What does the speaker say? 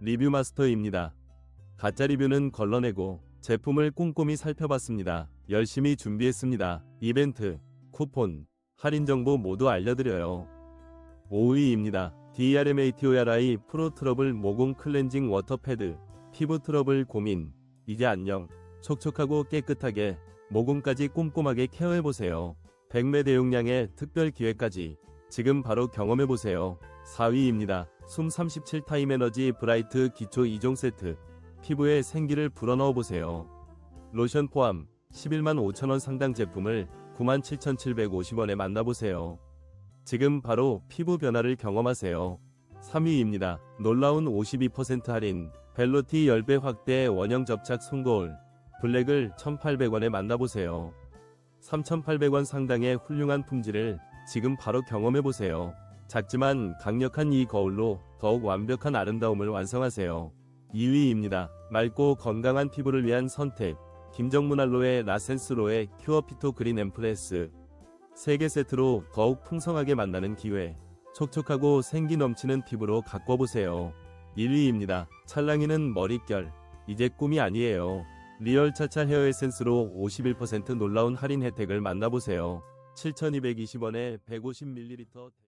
리뷰 마스터입니다. 가짜 리뷰는 걸러내고 제품을 꼼꼼히 살펴봤습니다. 열심히 준비했습니다. 이벤트, 쿠폰, 할인 정보 모두 알려드려요. 5위입니다. DRMATORI 프로 트러블 모공 클렌징 워터 패드 피부 트러블 고민 이제 안녕 촉촉하고 깨끗하게 모공까지 꼼꼼하게 케어해보세요. 100매 대용량의 특별 기회까지 지금 바로 경험해보세요. 4위입니다. 숨 37 타임 에너지 브라이트 기초 2종 세트 피부에 생기를 불어넣어보세요. 로션 포함 11만 5천원 상당 제품을 97,750원에 만나보세요. 지금 바로 피부 변화를 경험하세요. 3위입니다. 놀라운 52% 할인 벨로티 10배 확대 원형 접착 손거울 블랙을 1,800원에 만나보세요. 3,800원 상당의 훌륭한 품질을 지금 바로 경험해보세요. 작지만 강력한 이 거울로 더욱 완벽한 아름다움을 완성하세요. 2위입니다. 맑고 건강한 피부를 위한 선택. 김정문 알로에 라센스로의 큐어 피토 그린 앰플레스. 3개 세트로 더욱 풍성하게 만나는 기회. 촉촉하고 생기 넘치는 피부로 가꿔보세요. 1위입니다. 찰랑이는 머릿결. 이제 꿈이 아니에요. 리얼 차차 헤어 에센스로 51% 놀라운 할인 혜택을 만나보세요. 7,220원에 150ml